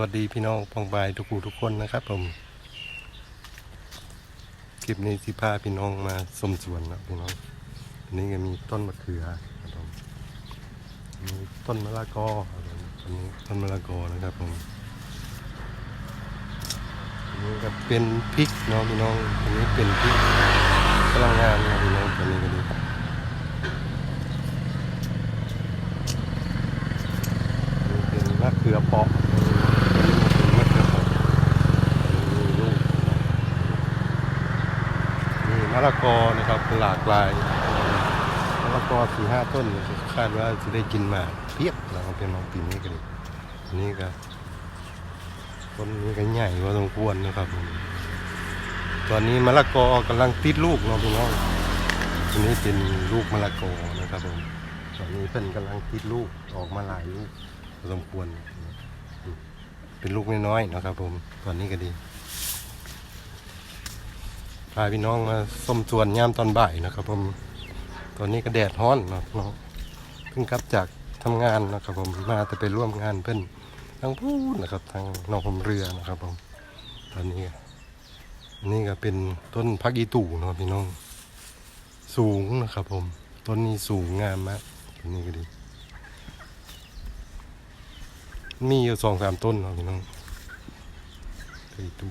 วัสดีพี่น้องปองบายทุกผู้ทุกคนนะครับผม คลิปนี้สิพาพี่น้องมาสมสวนนะพี่น้องอันนี้ก็มีต้นมะเขือครับผมมีต้นมะละกอครับผมอันนี้ต้นมะละกอนะครับผมอันนี้ก็เป็นพริกเนาะพี่น้องอันนี้เป็นพริกกำลังงามนะพี่น้องอันนี้ก็ดีเป็นมะเขือเปาะอันนี้เป็นมะเขือเปาะมีลูกนี่ มะละกอนะครับหลากหลายมะละกอสี่ห้าต้นคาดว่าจะได้กินมาเพียบนะครับเป็นน้องปีนี้กันนนี้ก็ต้นนี้ก็ใหญ่พอสมควรนะครับ ตอนนี้มะละกอกำลังติดลูกเนาะพี่น้องอันนี้เป็นลูกมะละกอนะครับผมตอนนี้เพิ่นกำลังติดลูกออกมาหลายลูกพอสมควร เป็นลูกน้อยๆนะครับผมตอนนี้ก็ดี พาพี่น้องมาส้มสวนยามตอนบ่ายนะครับผมตอนนี้ก็แดดร้อนเนาะเนาะเพิ่งกลับจากทำงานนะครับผมมาแต่ไปร่วมงานเพิ่อนทางพูดนะครับทางนองผมเรือนะครับผมตอนนี้นี่ก็เป็นต้นพักอีตู่เนาะพี่น้อง สูงนะครับผมต้นนี้สูงงามมากต้นนี้ก็ดี มีอยู่สองสามต้นเนาะพี่น้องพักอีตู่